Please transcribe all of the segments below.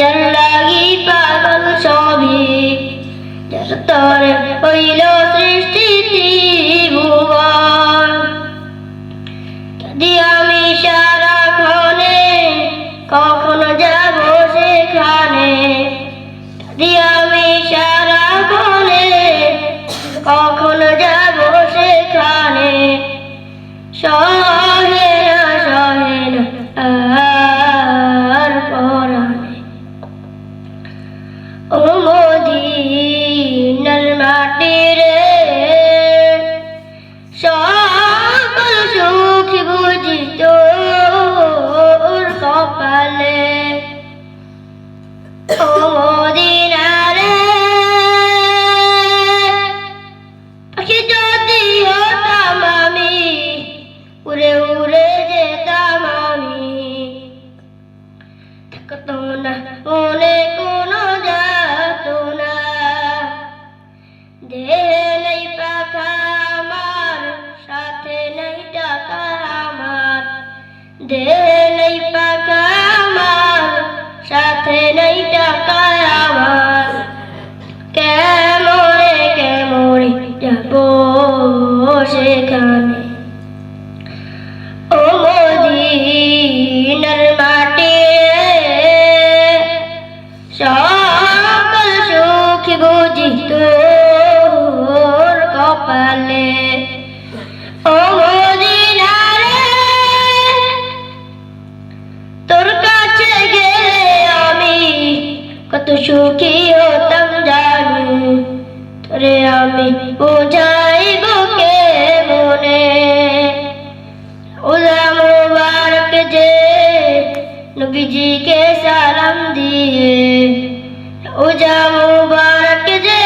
লাগি পাগল সবই যার তোর হইল সৃষ্টি ত্রিভুবন। যদি আমি সারাক্ষণে কখনো যাব সেখানে, যদি আমি সারাক্ষণে কখনো যাব সেখানে সহে ও মদিনার মাটি রে সকল সুখ বুঝি তোর কপালে। ও মদিনারে, পাখি যদি হতাম উড়ে উড়ে যেতাম আমি। না মনে পাখা আমার, সাথে নেই টাকা আমার। দেহে নেই পাকা আমার, সাথে নেই টাকা আমার। কেমনে কেমনে যাব? কত সুখী হতাম জানি। তোরে আমি বোঝাইব কে মনে? ওলা মুবারক যে নবীজিকে সালাম দিয়ে। ওজা মুবারক যে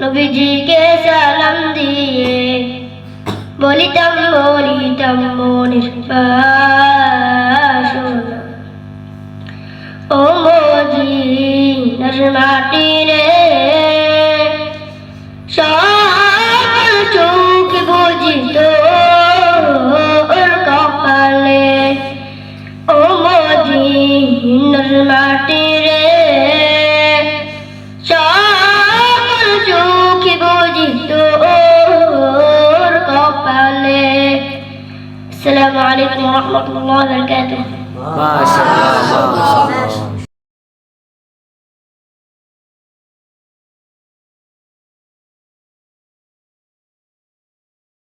নবীজিকে সালাম দিয়ে। বলিতাম বলিতাম মনের বাসনা السلام عليكم ورحمة الله وبركاته ما شاء الله